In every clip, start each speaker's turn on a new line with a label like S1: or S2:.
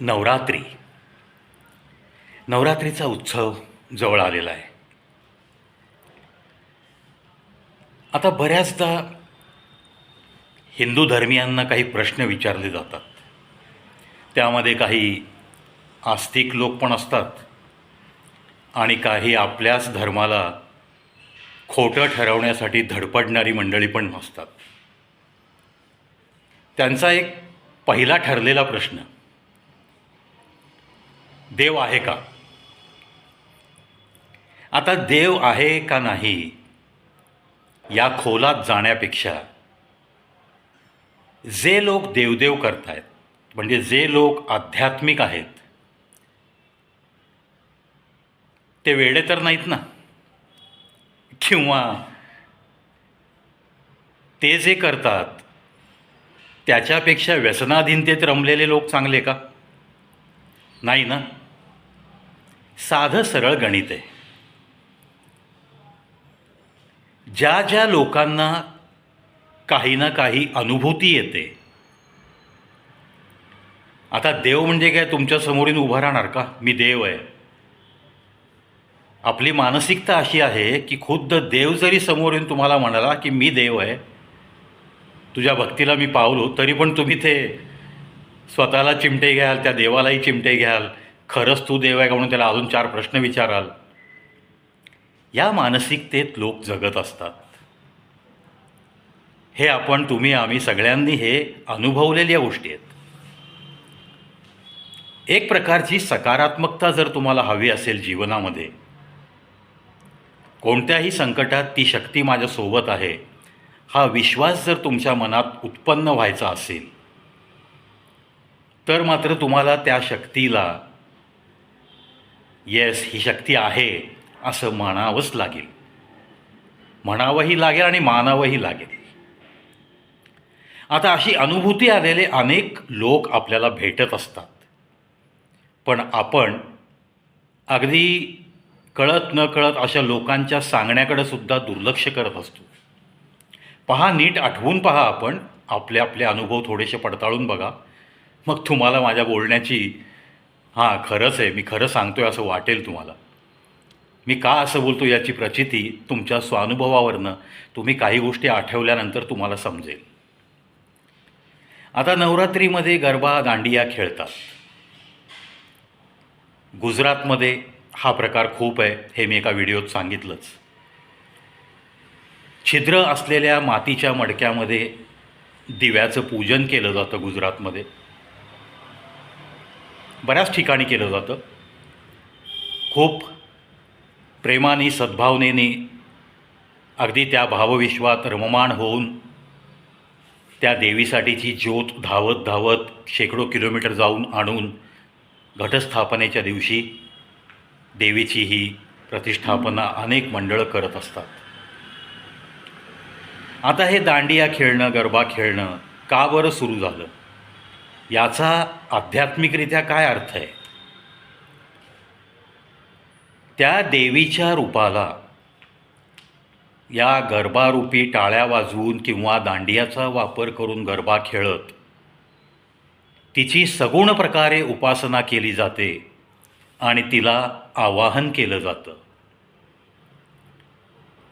S1: नवरात्री. नवरात्रीचा उत्सव जवळ आलेला आहे. आता बऱ्याचदा हिंदू धर्मियांना काही प्रश्न विचारले जातात. त्यामध्ये काही आस्तिक लोक पण असतात आणि काही आपल्याच धर्माला खोटं ठरवण्यासाठी धडपडणारी मंडळी पण असतात. त्यांचा एक पहिला ठरलेला प्रश्न देव आहे का? आता देव आहे का नाही? या खोलात जाण्यापेक्षा जे लोक देवदेव करतायत म्हणजे जे लोक आध्यात्मिक आहेत ते वेडे तर नाहीत ना? किंवा ते जे करतात त्याच्यापेक्षा व्यसनाधीनतेत रमलेले लोक चांगले का? नाही ना? साधं सरळ गणित आहे. ज्या ज्या लोकांना काही ना काही अनुभूती येते आता देव म्हणजे काय? तुमच्या समोरील उभा राहणार का? मी देव आहे. आपली मानसिकता अशी आहे की खुद्द देव जरी समोर येऊन तुम्हाला म्हणाला की मी देव आहे तुझ्या भक्तीला मी पावलो तरी पण तुम्ही ते स्वतःला चिमटे घ्याल त्या देवालाही चिमटे घ्याल खरंच तू देव आहे का म्हणून त्याला अजून चार प्रश्न विचाराल? या मानसिकतेत लोक जगत असतात. हे आपण तुम्ही आम्ही सगळ्यांनी हे अनुभवलेल्या गोष्टी आहेत. एक प्रकारची सकारात्मकता जर तुम्हाला हवी असेल जीवनामध्ये कोणत्याही संकटात ती शक्ती माझ्यासोबत आहे. हा विश्वास जर तुमच्या मनात उत्पन्न व्हायचा असेल तर मात्र तुम्हाला त्या शक्तीला येस ही शक्ती आहे असं म्हणावंच लागेल. म्हणावंही लागेल आणि मानावंही लागेल. आता अशी अनुभूती आलेले अनेक लोक आपल्याला भेटत असतात. पण आपण अगदी कळत न कळत अशा लोकांच्या सांगण्याकडे सुद्धा दुर्लक्ष करत असतो. पहा नीट आठवून पहा आपण आपले आपले अनुभव थोडेसे पडताळून बघा. मग तुम्हाला माझ्या बोलण्याची हां खरंच आहे. मी खरं सांगतो आहे असं वाटेल तुम्हाला. मी का असं बोलतो याची प्रचिती तुमच्या स्वानुभवावरनं तुम्ही काही गोष्टी आठवल्यानंतर तुम्हाला समजेल. आता नवरात्रीमध्ये गरबा दांडिया खेळतात. गुजरातमध्ये हा प्रकार खूप आहे हे मी एका व्हिडिओत सांगितलंच. छिद्र असलेल्या मातीच्या मडक्यामध्ये दिव्याचं पूजन केलं जातं गुजरातमध्ये. बऱ्याच ठिकाणी केलं जातं. खूप प्रेमाने सद्भावनेने अगदी त्या भावविश्वात रममाण होऊन त्या देवीसाठीची ज्योत धावत धावत शेकडो किलोमीटर जाऊन आणून घटस्थापनेच्या दिवशी देवीची ही प्रतिष्ठापना अनेक मंडळं करत असतात. आता हे दांडिया खेळणं गरबा खेळणं का बरं सुरू झालं? याचा आध्यात्मिकरित्या काय अर्थ आहे? त्या देवीच्या रूपाला या गरबारूपी टाळ्या वाजवून किंवा दांडियाचा वापर करून गरबा खेळत तिची सगुण प्रकारे उपासना केली जाते आणि तिला आवाहन केलं जातं.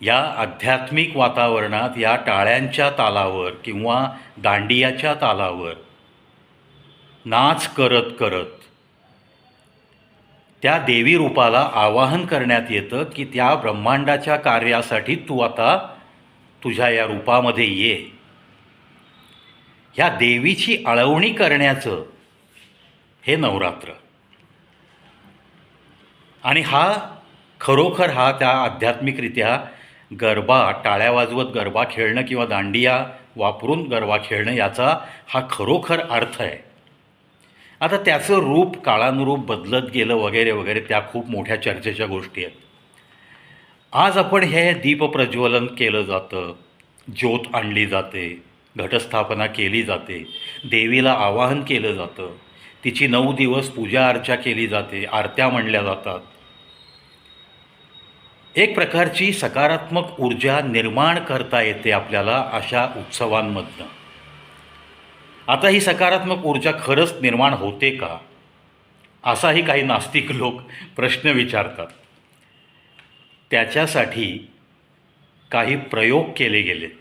S1: या आध्यात्मिक वातावरणात या टाळ्यांच्या तालावर किंवा दांडियाच्या तालावर नाच करत करत. त्या देवी रूपाला आवाहन करण्यात येतं की त्या ब्रह्मांडाच्या कार्यासाठी तू आता तुझ्या या रूपामध्ये ये. ह्या देवीची आळवणी करण्याचं हे नवरात्र. आणि हा खरोखर हा त्या आध्यात्मिकरित्या गरबा टाळ्या वाजवत गरबा खेळणं किंवा दांडिया वापरून गरबा खेळणं याचा हा खरोखर अर्थ आहे. आता त्याचं रूप काळानुरूप बदलत गेलं वगैरे वगैरे त्या खूप मोठ्या चर्चेच्या गोष्टी आहेत. आज आपण हे दीपप्रज्वलन केलं जातं ज्योत आणली जाते घटस्थापना केली जाते देवीला आवाहन केलं जातं तिची नऊ दिवस पूजा अर्चा केली जाते आरत्या म्हणल्या जातात. एक प्रकारची सकारात्मक ऊर्जा निर्माण करता येते आपल्याला अशा उत्सवांमधनं. आता ही सकारात्मक ऊर्जा खरंच निर्माण होते का? असाही काही नास्तिक लोक प्रश्न विचारतात. त्याच्यासाठी काही प्रयोग केले गेलेत.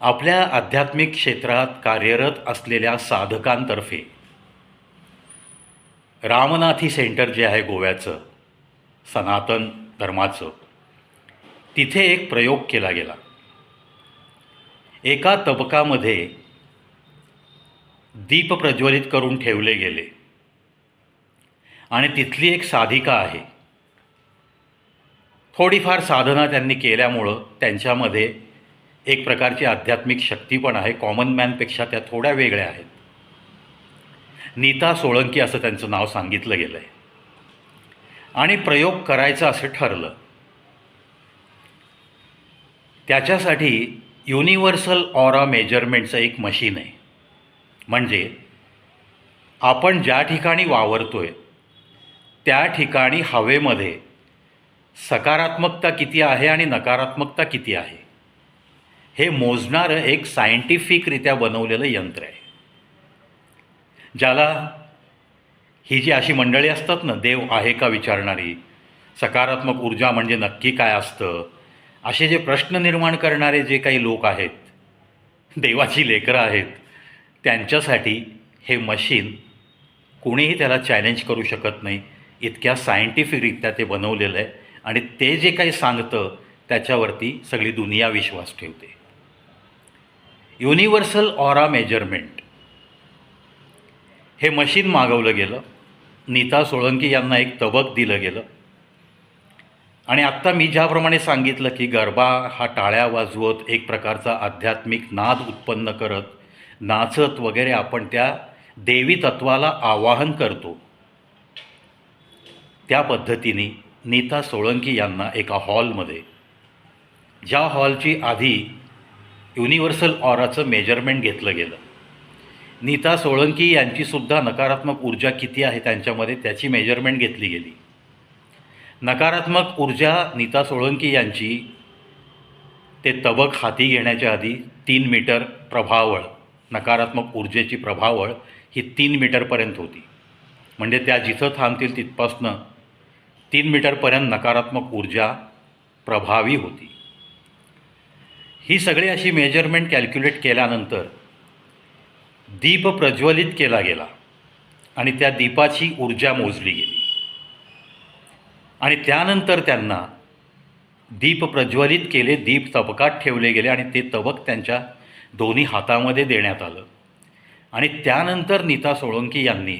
S1: आपल्या आध्यात्मिक क्षेत्रात कार्यरत असलेल्या साधकांतर्फे. रामनाथी सेंटर जे आहे गोव्याचं सनातन धर्माचं तिथे एक प्रयोग केला गेला. एका तबकामध्ये दीप प्रज्वलित करून ठेवले गेले. आणि तिथली एक साधिका आहे. थोडीफार साधना त्यांनी केल्यामुळं त्यांच्यामध्ये एक प्रकारची आध्यात्मिक शक्ती पण आहे. कॉमन मॅनपेक्षा त्या थोड्या वेगळ्या आहेत. नीता सोळंकी असं त्यांचं नाव सांगितलं गेलं आहे आणि प्रयोग करायचं असं ठरलं. त्याच्यासाठी युनिव्हर्सल ऑरा मेजरमेंटचं एक मशीन आहे. म्हणजे आपण ज्या ठिकाणी वावरतोय त्या ठिकाणी हवेमध्ये सकारात्मकता किती आहे आणि नकारात्मकता किती आहे? हे मोजणारं एक सायंटिफिकरित्या बनवलेलं यंत्र आहे. ज्याला ही जी अशी मंडळी असतात ना देव आहे का विचारणारी सकारात्मक ऊर्जा म्हणजे नक्की काय असतं असे जे प्रश्न निर्माण करणारे जे काही लोक आहेत देवाची लेकरं आहेत त्यांच्यासाठी हे मशीन कोणीही त्याला चॅलेंज करू शकत नाही. इतक्या सायंटिफिकरित्या ते बनवलेलं आहे आणि ते जे काही सांगतं त्याच्यावरती सगळी दुनिया विश्वास ठेवते. युनिव्हर्सल ऑरा मेजरमेंट हे मशीन मागवलं गेलं. नीता सोळंकी यांना एक तबक दिलं गेलं. आणि आत्ता मी ज्याप्रमाणे सांगितलं की गरबा हा टाळ्या वाजवत एक प्रकारचा आध्यात्मिक नाद उत्पन्न करत नाचत वगैरे आपण त्या देवी तत्वाला आवाहन करतो. त्या पद्धतीने नीता सोळंकी यांना एका हॉलमध्ये ज्या हॉलची आधी युनिव्हर्सल ऑराचं मेजरमेंट घेतलं गेलं. नीता सोळंकी यांचीसुद्धा नकारात्मक ऊर्जा किती आहे त्यांच्यामध्ये त्याची मेजरमेंट घेतली गेली. नकारात्मक ऊर्जा नीता सोळंकी यांची ते तबक हाती घेण्याच्या आधी तीन मीटर प्रभावळ नकारात्मक ऊर्जेची प्रभावळ ही तीन मीटरपर्यंत होती. म्हणजे त्या जिथं थांबतील तिथपासनं तीन मीटरपर्यंत नकारात्मक ऊर्जा प्रभावी होती. ही सगळी अशी मेजरमेंट कॅल्क्युलेट केल्यानंतर दीप प्रज्वलित केला गेला आणि त्या दीपाची ऊर्जा मोजली गेली. आणि त्यानंतर त्यांना दीप प्रज्वलित केले दीप तबकात ठेवले गेले आणि ते तबक त्यांच्या दोन्ही हातामध्ये देण्यात आलं. आणि त्यानंतर नीता सोळंकी यांनी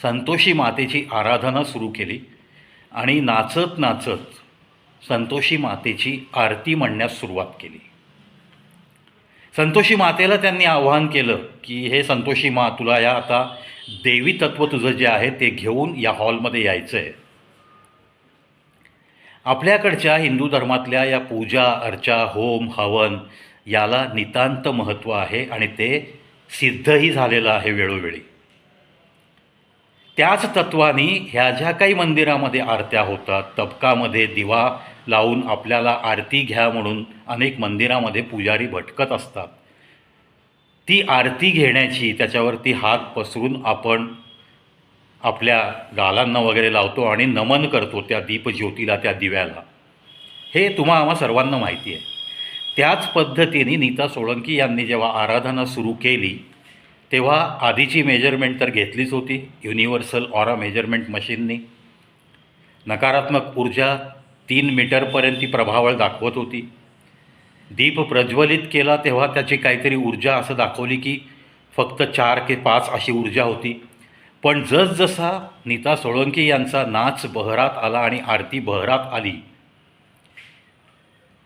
S1: संतोषी मातेची आराधना सुरू केली आणि नाचत नाचत संतोषी मातेची आरती म्हणण्यास सुरुवात केली. संतोषी मातेला त्यांनी आवाहन केलं की हे संतोषी मा तुला या आता देवी तत्व तुझं जे आहे ते घेऊन या हॉलमध्ये यायचं आहे आपल्याकडच्या हिंदू धर्मातल्या या पूजा अर्चा होम हवन याला नितांत महत्त्व आहे आणि ते सिद्धही झालेलं आहे वेळोवेळी. त्याच तत्वानी ह्या ज्या काही मंदिरामध्ये आरत्या होतात तबकामध्ये दिवा लावून आपल्याला आरती घ्या म्हणून अनेक मंदिरामध्ये पुजारी भटकत असतात. ती आरती घेण्याची त्याच्यावरती हात पसरून आपण आपल्या गालांना वगैरे लावतो आणि नमन करतो त्या दीपज्योतीला त्या दिव्याला. हे तुम्हा आम्हा सर्वांना माहिती आहे. त्याच पद्धतीने नीता सोळंकी यांनी जेव्हा आराधना सुरू केली तेव्हा आधीची मेजरमेंट तर घेतलीच होती युनिव्हर्सल ऑरा मेजरमेंट मशीननी नकारात्मक ऊर्जा तीन मीटरपर्यंत ती प्रभावळ दाखवत होती. दीप प्रज्वलित केला तेव्हा त्याची काहीतरी ऊर्जा असं दाखवली की फक्त चार के पाच अशी ऊर्जा होती. पण जसजसा नीता सोळंकी यांचा नाच बहरात आला आणि आरती बहरात आली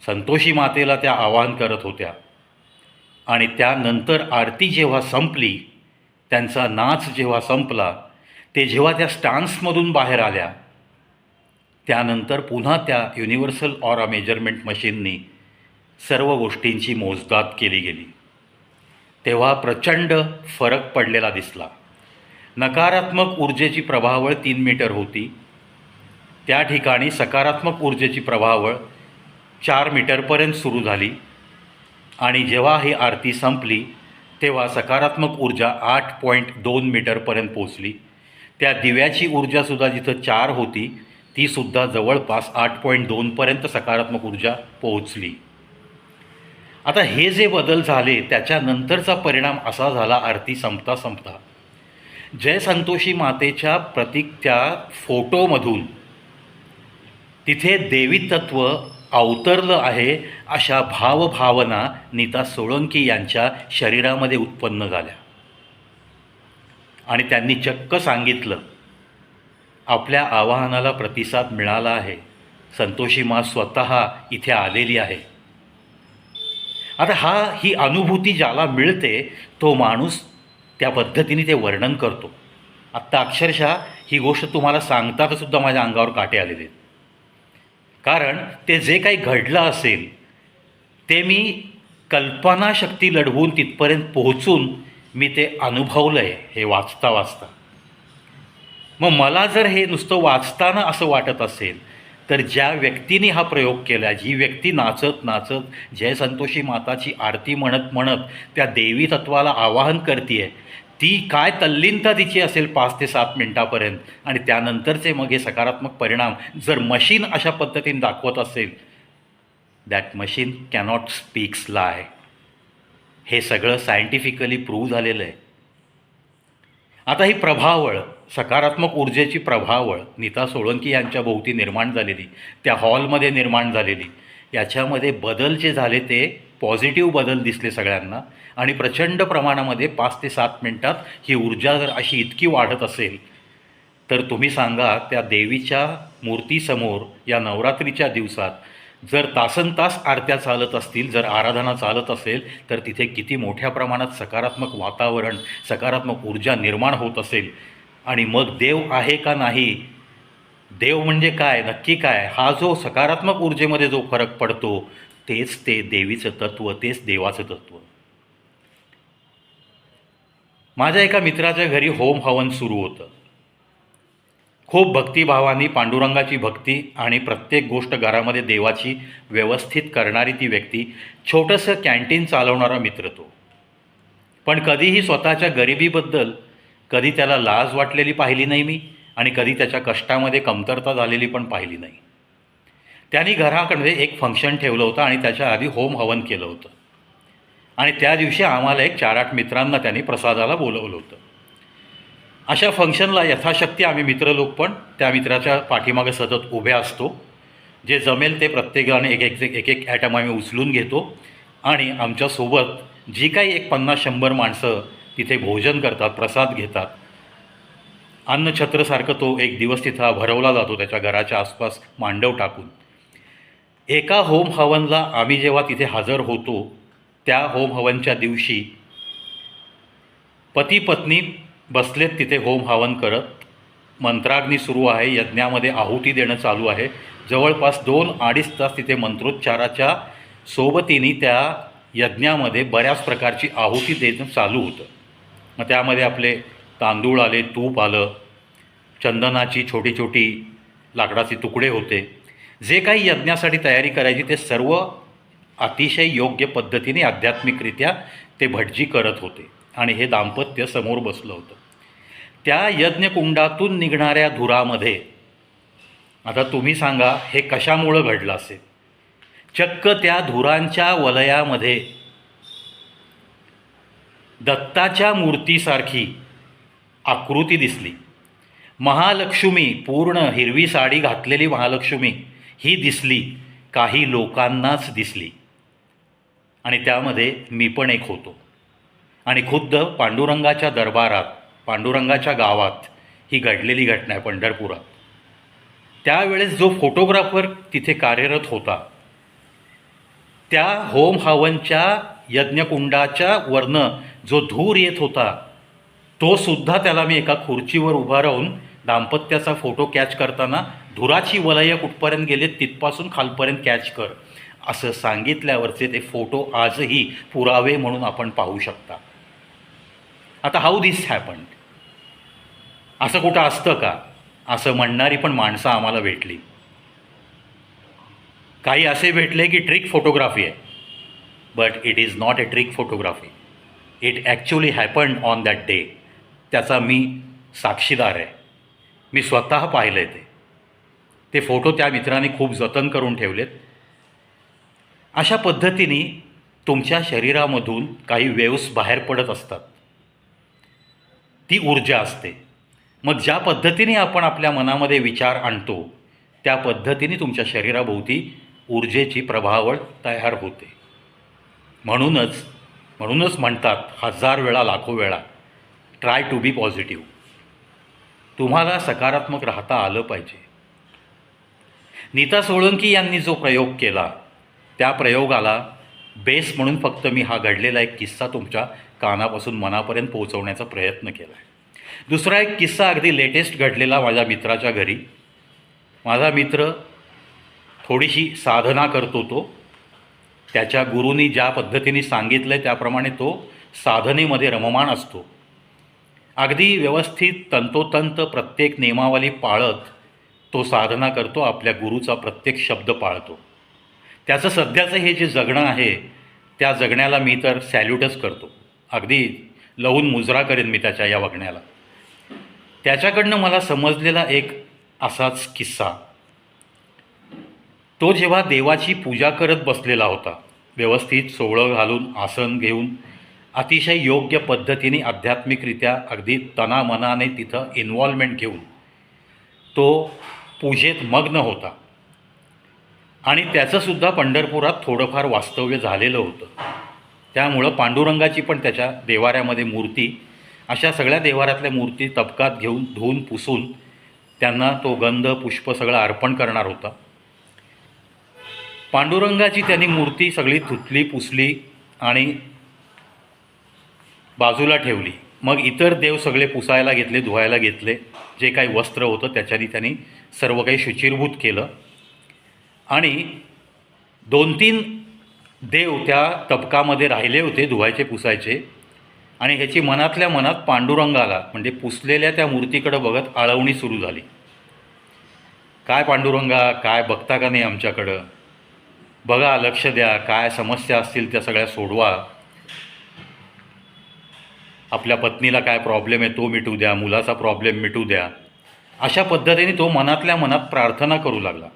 S1: संतोषी मातेला त्या आवाहन करत होत्या. आणि त्यानंतर आरती जेव्हा संपली त्यांचा नाच जेव्हा संपला ते जेव्हा त्या स्टान्समधून बाहेर आल्या त्यानंतर पुन्हा त्या युनिव्हर्सल ऑरा मेजरमेंट मशीननी सर्व गोष्टींची मोजदाद केली गेली. तेव्हा प्रचंड फरक पडलेला दिसला. नकारात्मक ऊर्जेची प्रभावळ तीन मीटर होती. त्या ठिकाणी सकारात्मक ऊर्जेची प्रभावळ चार मीटरपर्यंत सुरू झाली. आणि जेव्हा ही आरती संपली तेव्हा सकारात्मक ऊर्जा आठ पॉईंट दोन मीटरपर्यंत पोचली त्या दिव्याची ऊर्जासुद्धा जिथं चार होती तीसुद्धा जवळपास आठ पॉईंट दोनपर्यंत सकारात्मक ऊर्जा पोहोचली. आता हे जे बदल झाले त्याच्यानंतरचा परिणाम असा झाला आरती संपता संपता. जय संतोषी मातेच्या प्रतीक त्या फोटोमधून तिथे देवी तत्व अवतरलं आहे अशा भावभावना नीता सोळंकी यांच्या शरीरामध्ये उत्पन्न झाल्या. आणि त्यांनी चक्क सांगितलं आपल्या आवाहनाला प्रतिसाद मिळाला आहे. संतोषी मा स्वतः इथे आलेली आहे. आता हा ही अनुभूती ज्याला मिळते तो माणूस त्या पद्धतीने ते वर्णन करतो. आत्ता अक्षरशः ही गोष्ट तुम्हाला सांगता सुद्धा माझ्या अंगावर काटे आलेले आहेत. कारण ते जे काही घडलं असेल ते मी कल्पनाशक्ती लढवून तिथपर्यंत पोहोचून मी ते अनुभवलं आहे हे वाचता वाचता. मग मला जर हे नुसतं वाचताना असं वाटत असेल तर ज्या व्यक्तीने हा प्रयोग केला जी व्यक्ती नाचत नाचत जय संतोषी माताची आरती म्हणत म्हणत त्या देवी तत्वाला आवाहन करते ती काय तल्लीनता तिची असेल पाच ते सात मिनटापर्यंत. आणि त्यानंतरचे मग हे सकारात्मक परिणाम जर मशीन अशा पद्धतीने दाखवत असेल that machine cannot speaks lie हे सगळं सायंटिफिकली प्रूव्ह झालेलं आहे. आता ही प्रभावळ सकारात्मक ऊर्जेची प्रभावळ नीता सोळंकी यांच्या भोवती निर्माण झालेली त्या हॉलमध्ये निर्माण झालेली याच्यामध्ये बदल जे झाले ते पॉझिटिव्ह बदल दिसले सगळ्यांना. आणि प्रचंड प्रमाणामध्ये पाच ते सात मिनटात ही ऊर्जा जर अशी इतकी वाढत असेल तर तुम्ही सांगा त्या देवीच्या मूर्तीसमोर या नवरात्रीच्या दिवसात जर तासन तास आरत्या चालत असतील जर आराधना चालत असेल तर तिथे किती मोठ्या प्रमाणात सकारात्मक वातावरण सकारात्मक ऊर्जा निर्माण होत असेल. आणि मग देव आहे का नाही? देव म्हणजे काय? नक्की काय? हा जो सकारात्मक ऊर्जेमध्ये जो फरक पडतो तेच ते देवीचं तत्त्व तेच देवाचं तत्त्व माझ्या एका मित्राच्या घरी होम हवन सुरू होतं. खूप भक्तिभावानी पांडुरंगाची भक्ती आणि प्रत्येक गोष्ट घरामध्ये देवाची व्यवस्थित करणारी ती व्यक्ती छोटंसं कॅन्टीन चालवणारा मित्र तो. पण कधीही स्वतःच्या गरिबीबद्दल कधी त्याला लाज वाटलेली पाहिली नाही मी आणि कधी त्याच्या कष्टामध्ये कमतरता झालेली पण पाहिली नाही. त्यांनी घराकडे एक फंक्शन ठेवलं होतं आणि त्याच्या आधी होम हवन केलं होतं. आणि त्या दिवशी आम्हाला एक चार आठ मित्रांना त्यांनी प्रसादाला बोलवलं होतं. अशा फंक्शनला यथाशक्ती आम्ही मित्र लोक पण त्या मित्राच्या पाठीमागे सतत उभे असतो. जे जमेल ते प्रत्येकाने एक एक एक एक ॲटम आम्ही उचलून घेतो. आणि आमच्यासोबत जी काही एक पन्नास शंभर माणसं तिथे भोजन करतात प्रसाद घेतात. अन्नछत्रसारखं तो एक दिवस तिथं भरवला जातो त्याच्या घराच्या आसपास मांडव टाकून. एका होम हवनला आम्ही जेव्हा तिथे हजर होतो त्या होम हवनच्या दिवशी पती पत्नी बसलेत तिथे होम हवन करत. मंत्राग्नी सुरू आहे यज्ञामध्ये आहुती देणं चालू आहे. जवळपास दोन अडीच तास तिथे मंत्रोच्चाराच्या सोबतीने त्या यज्ञामध्ये बऱ्याच प्रकारची आहुती देणं चालू होतं. मग त्यामध्ये आपले तांदूळ आले तूप आलं चंदनाची छोटी छोटी लाकडाचे तुकडे होते. जे काही यज्ञासाठी तयारी करायची ते सर्व अतिशय योग्य पद्धतीने आध्यात्मिकरित्या ते भटजी करत होते. आणि हे दाम्पत्य समोर बसलं होतं. त्या यज्ञकुंडातून निघणाऱ्या धुरामध्ये आता तुम्ही सांगा हे कशामुळं घडलं असेल? चक्क त्या धुरांच्या वलयामध्ये दत्ताच्या मूर्तीसारखी आकृती दिसली. महालक्ष्मी पूर्ण हिरवी साडी घातलेली महालक्ष्मी ही दिसली काही लोकांनाच दिसली. आणि त्यामध्ये मी पण एक होतो. आणि खुद्द पांडुरंगाच्या दरबारात पांडुरंगाच्या गावात ही घडलेली घटना आहे पंढरपुरात. त्यावेळेस जो फोटोग्राफर तिथे कार्यरत होता त्या होम हवनच्या यज्ञकुंडाच्या वरनं जो धूर येत होता तो सुद्धा त्याला मी एका खुर्चीवर उभा राहून दाम्पत्याचा फोटो कॅच करताना धुराची वलय कुठपर्यंत गेले तिथपासून खालपर्यंत कॅच कर. असं सांगितल्यावरचे ते फोटो आजही पुरावे म्हणून आपण पाहू शकता. आता हाऊ दिस हॅपन असं कुठं असतं का? असं म्हणणारी पण माणसं आम्हाला भेटली. काही असे भेटले की ट्रिक फोटोग्राफी आहे. But it is not a trick photography it actually happen on that day त्याचा मी साक्षीदार आहे. मी स्वतः पाहिलं आहे ते. ते फोटो त्या मित्राने खूप जतन करून ठेवलेत. अशा पद्धतीने तुमच्या शरीरामधून काही वेव्स बाहेर पडत असतात. ती ऊर्जा असते. मग ज्या पद्धतीने आपण आपल्या मनामध्ये विचार आणतो त्या पद्धतीने तुमच्या शरीराभोवती ऊर्जेची प्रभावळ तयार होते. म्हणूनच म्हणूनच म्हणतात हजार वेळा लाखो वेळा ट्राय टू बी पॉझिटिव्ह तुम्हाला सकारात्मक राहता आलं पाहिजे. नीता सोळंकी यांनी जो प्रयोग केला त्या प्रयोगाला बेस म्हणून फक्त मी हा घडलेला एक किस्सा तुमच्या कानापासून मनापर्यंत पोहोचवण्याचा प्रयत्न केला आहे दुसरा एक किस्सा अगदी लेटेस्ट घडलेला माझ्या मित्राच्या घरी. माझा मित्र थोडीशी साधना करतो तो त्याच्या गुरुनी ज्या पद्धतीने सांगितलं आहे त्याप्रमाणे तो साधनेमध्ये रममाण असतो. अगदी व्यवस्थित तंतोतंत प्रत्येक नियमावली पाळत तो साधना करतो आपल्या गुरुचा प्रत्येक शब्द पाळतो. त्याचं सध्याचं हे जे जगणं आहे त्या जगण्याला मी तर सॅल्यूटच करतो. अगदी लवून मुजरा करेन मी त्याच्या या वागण्याला. त्याच्याकडनं मला समजलेला एक असाच किस्सा. तो जेव्हा देवाची पूजा करत बसलेला होता व्यवस्थित सोवळं घालून आसन घेऊन अतिशय योग्य पद्धतीने आध्यात्मिकरित्या अगदी तनामनाने तिथं इन्व्हॉल्वमेंट घेऊन तो पूजेत मग्न होता. आणि त्याचंसुद्धा पंढरपुरात थोडंफार वास्तव्य झालेलं होतं. त्यामुळं पांडुरंगाची पण त्याच्या देवाऱ्यामध्ये मूर्ती अशा सगळ्या देवाऱ्यातल्या मूर्ती तबकात घेऊन धुवून पुसून त्यांना तो गंध पुष्प सगळं अर्पण करणार होता. पांडुरंगाची त्यांनी मूर्ती सगळी धुतली पुसली आणि बाजूला ठेवली. मग इतर देव सगळे पुसायला घेतले धुवायला घेतले. जे काही वस्त्र होतं त्याच्यानी त्यांनी सर्व काही शुचिरभूत केलं. आणि दोन तीन देव त्या तबकामध्ये राहिले होते धुवायचे पुसायचे. आणि ह्याची मनातल्या मनात पांडुरंगाला म्हणजे पुसलेल्या त्या मूर्तीकडं बघत आळवणी सुरू झाली. काय पांडुरंगा काय बघता का नाही आमच्याकडं? बघा लक्ष द्या. काय समस्या असतील त्या सगळ्या सोडवा. आपल्या पत्नीला काय प्रॉब्लेम आहे तो मिटू द्या. मुलाचा प्रॉब्लेम मिटू द्या. अशा पद्धतीने तो मनातल्या मनात प्रार्थना करू लागला.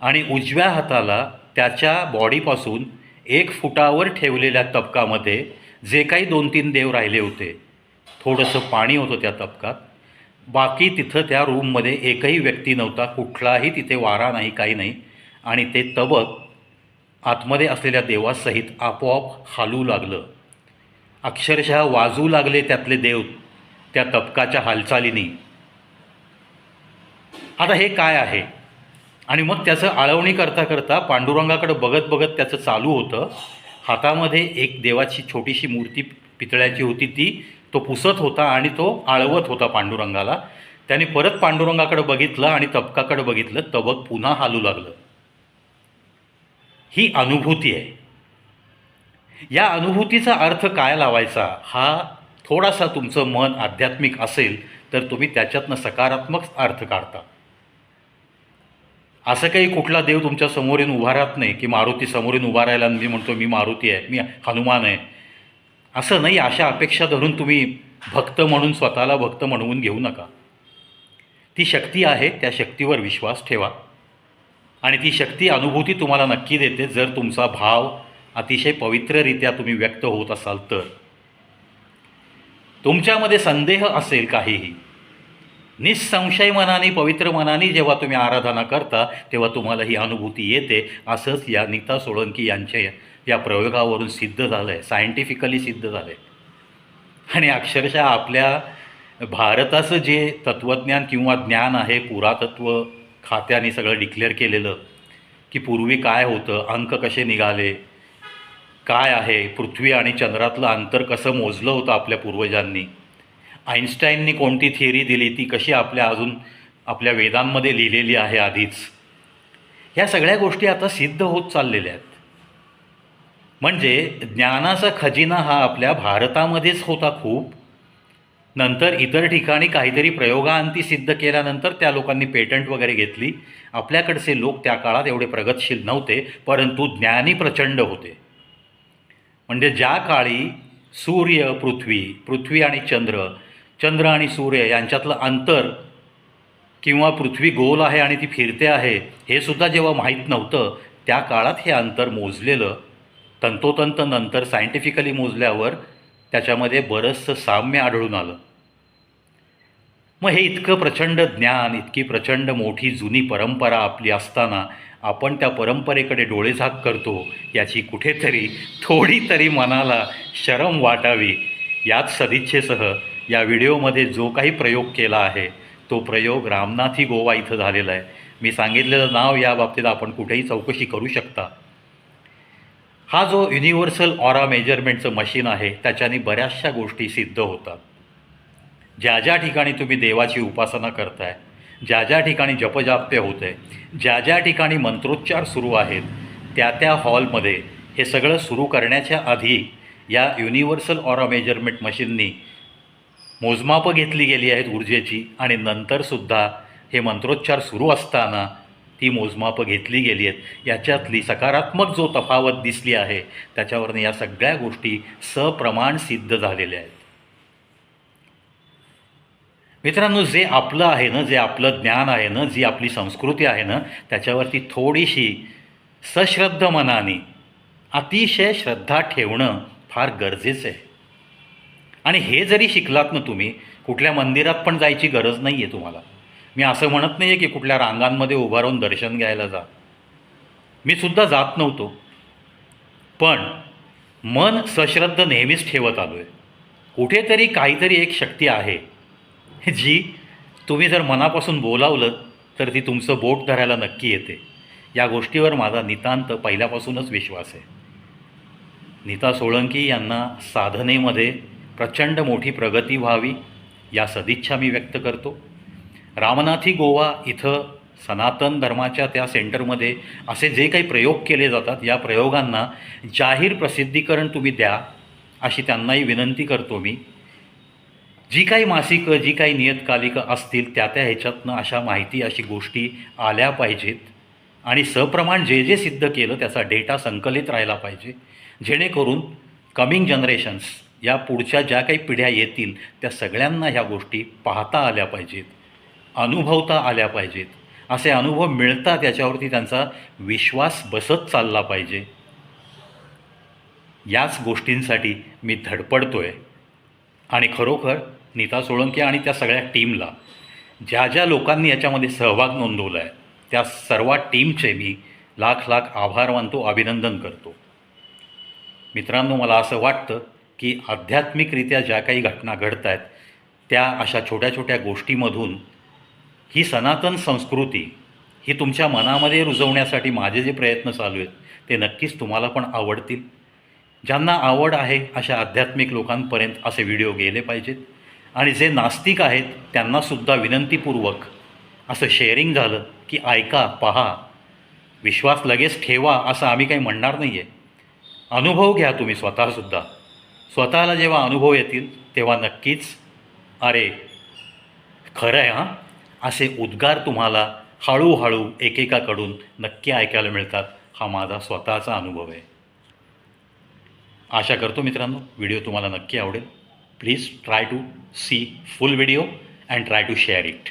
S1: आणि उजव्या हाताला त्याच्या बॉडीपासून एक फुटावर ठेवलेल्या तबकामध्ये जे काही दोन तीन देव राहिले होते थोडंसं पाणी होतं त्या तबकात. बाकी तिथं त्या रूममध्ये एकही व्यक्ती नव्हता कुठलाही तिथे वारा नाही काही नाही. आणि ते तबक आतमध्ये असलेल्या देवासहित आपोआप हालू लागलं. अक्षरशः वाजू लागले त्यातले देव त्या तबकाच्या हालचालीनी. आता हे काय आहे? आणि मग त्याचं आळवणी करता करता पांडुरंगाकडे बघत बघत त्याचं चालू होतं. हातामध्ये एक देवाची छोटीशी मूर्ती पितळ्याची होती ती. तो पुसत होता आणि तो आळवत होता पांडुरंगाला. त्याने परत पांडुरंगाकडे बघितलं आणि तबकाकडे बघितलं. तबक पुन्हा हालू लागलं. ही अनुभूती आहे. या अनुभूतीचा अर्थ काय लावायचा? हा थोडासा तुमचं मन आध्यात्मिक असेल तर तुम्ही त्याच्यातनं सकारात्मक अर्थ काढता. असं काही कुठला देव तुमच्या समोरीन उभा राहत नाही की मारुती समोरीन उभा राहिला आणि मी म्हणतो मी मारुती आहे मी हनुमान आहे. असं नाही अशा अपेक्षा धरून तुम्ही भक्त म्हणून स्वतःला भक्त म्हणवून घेऊ नका. ती शक्ती आहे त्या शक्तीवर विश्वास ठेवा. आणि ती शक्ती अनुभूती तुम्हाला नक्की देते जर तुमचा भाव अतिशय पवित्ररित्या तुम्ही व्यक्त होत असाल तर. तुमच्यामध्ये संदेह असेल काहीही निसंशय मनाने पवित्र मनाने जेव्हा तुम्ही आराधना करता तेव्हा तुम्हाला ही अनुभूती येते. असंच या नीता सोळंकी यांच्या या- या प्रयोगावरून सिद्ध झालं आहे सायंटिफिकली सिद्ध झालं आहे आणि अक्षरशः आपल्या भारताचं जे तत्त्वज्ञान किंवा ज्ञान आहे पुरातत्व खात्याने सगळं डिक्लेअर केलेलं की पूर्वी काय होतं अंक कसे निघाले काय आहे पृथ्वी आणि चंद्रातलं अंतर कसं मोजलं होतं आपल्या पूर्वजांनी आईन्स्टाईननी कोणती थिअरी दिली? ती कशी आपल्या अजून आपल्या वेदांमध्ये लिहिलेली आहे आधीच? ह्या सगळ्या गोष्टी आता सिद्ध होत चाललेल्या आहेत. म्हणजे ज्ञानाचा खजिना हा आपल्या भारतामध्येच होता खूप. नंतर इतर ठिकाणी काहीतरी प्रयोगाअंती सिद्ध केल्यानंतर त्या लोकांनी पेटंट वगैरे घेतली. आपल्याकडचे लोक त्या काळात एवढे प्रगतशील नव्हते परंतु ज्ञानी प्रचंड होते. म्हणजे ज्या काळी सूर्य पृथ्वी पृथ्वी आणि चंद्र चंद्र आणि सूर्य यांच्यातलं अंतर किंवा पृथ्वी गोल आहे आणि ती फिरते आहे हे सुद्धा जेव्हा माहीत नव्हतं त्या काळात हे अंतर मोजलेलं तंतोतंत नंतर सायंटिफिकली मोजल्यावर त्याच्यामध्ये बरंचसं साम्य आढळून आलं. मग हे इतकं प्रचंड ज्ञान इतकी प्रचंड मोठी जुनी परंपरा आपली असताना आपण त्या परंपरेकडे डोळेझाक करतो याची कुठेतरी थोडी तरी मनाला शरम वाटावी याच सदिच्छेसह या व्हिडिओमध्ये जो काही प्रयोग केला आहे तो प्रयोग रामनाथी गोवा इथं झालेला आहे. मी सांगितलेलं नाव या बाबतीत आपण कुठेही चौकशी करू शकता. हा जो युनिव्हर्सल ऑरा मेजरमेंटचं मशीन आहे त्याच्याने बऱ्याचशा गोष्टी सिद्ध होतात. ज्या ज्या ठिकाणी तुम्ही देवाची उपासना करताय ज्या ज्या ठिकाणी जपजाप्य होत आहे ज्या ज्या ठिकाणी मंत्रोच्चार सुरू आहेत त्या त्या हॉलमध्ये हे सगळं सुरू करण्याच्या आधी या युनिव्हर्सल ऑरा मेजरमेंट मशीननी मोजमापं घेतली गेली आहेत ऊर्जेची आणि नंतरसुद्धा हे मंत्रोच्चार सुरू असताना ती मोजमापं घेतली गेली आहेत. याच्यातली सकारात्मक जो तफावत दिसली आहे त्याच्यावरनं या सगळ्या गोष्टी सप्रमाण सिद्ध झालेल्या आहेत. मित्रांनो जे आपलं आहे ना जे आपलं ज्ञान आहे ना जी आपली संस्कृती आहे ना त्याच्यावरती थोडीशी सश्रद्ध मनाने अतिशय श्रद्धा ठेवणं फार गरजेचं आहे. आणि हे जरी शिकलात ना तुम्ही कुठल्या मंदिरात पण जायची गरज नाही आहे तुम्हाला. मी असं म्हणत नाही आहे की कुठल्या रांगांमध्ये उभा राहून दर्शन घ्यायला जा. मी सुद्धा जात नव्हतो. पण मन सश्रद्ध नेहमीच ठेवत आलो आहे कुठेतरी काहीतरी एक शक्ती आहे. जी तुम्ही जर मनापासून बोलावलं तर ती तुमचं बोट धरायला नक्की येते. या गोष्टीवर माझा नितांत पहिल्यापासूनच विश्वास आहे. नीता सोळंकी यांना साधनेमध्ये प्रचंड मोठी प्रगती व्हावी या सदिच्छा मी व्यक्त करतो. रामनाथी गोवा इथं सनातन धर्माच्या त्या सेंटरमध्ये असे जे काही प्रयोग केले जातात या प्रयोगांना जाहीर प्रसिद्धीकरण तुम्ही द्या अशी त्यांनाही विनंती करतो मी. जी काही मासिकं जी काही नियतकालिकं असतील त्या त्या ह्याच्यातनं अशा माहिती अशी गोष्टी आल्या पाहिजेत. आणि सप्रमाण जे जे सिद्ध केलं त्याचा डेटा संकलित राहिला पाहिजे. जेणेकरून कमिंग जनरेशन्स या पुढच्या ज्या काही पिढ्या येतील त्या सगळ्यांना ह्या गोष्टी पाहता आल्या पाहिजेत अनुभवता आल्या पाहिजेत. असे अनुभव मिळतात याच्यावरती त्यांचा विश्वास बसत चालला पाहिजे. याच गोष्टींसाठी मी धडपडतो आहे आणि खरोखर नीता सोळंके आणि त्या सगळ्या टीमला ज्या ज्या लोकांनी याच्यामध्ये सहभाग नोंदवला आहे त्या सर्व टीमचे मी लाख लाख आभार मानतो अभिनंदन करतो. मित्रांनो मला असं वाटतं की आध्यात्मिकरित्या ज्या काही घटना घडत आहेत त्या अशा छोट्या छोट्या गोष्टीमधून ही सनातन संस्कृती ही तुमच्या मनामध्ये रुजवण्यासाठी माझे जे प्रयत्न चालू आहेत ते नक्कीच तुम्हाला पण आवडतील. ज्यांना आवड आहे अशा आध्यात्मिक लोकांपर्यंत असे व्हिडिओ गेले पाहिजेत. आणि जे नास्तिक आहेत त्यांनासुद्धा विनंतीपूर्वक असं शेअरिंग झालं की ऐका पहा विश्वास लगेच ठेवा असं आम्ही काही म्हणणार नाही आहे अनुभव घ्या तुम्ही स्वतःसुद्धा स्वतःला जेव्हा अनुभव येतील तेव्हा नक्कीच अरे खरं आहे हां? असे उद्गार तुम्हाला हळूहळू एकेकाकडून नक्की ऐकायला मिळतात. हा माझा स्वतःचा अनुभव आहे. आशा करतो मित्रांनो व्हिडिओ तुम्हाला नक्की आवडेल. Please try to see full video and try to share it.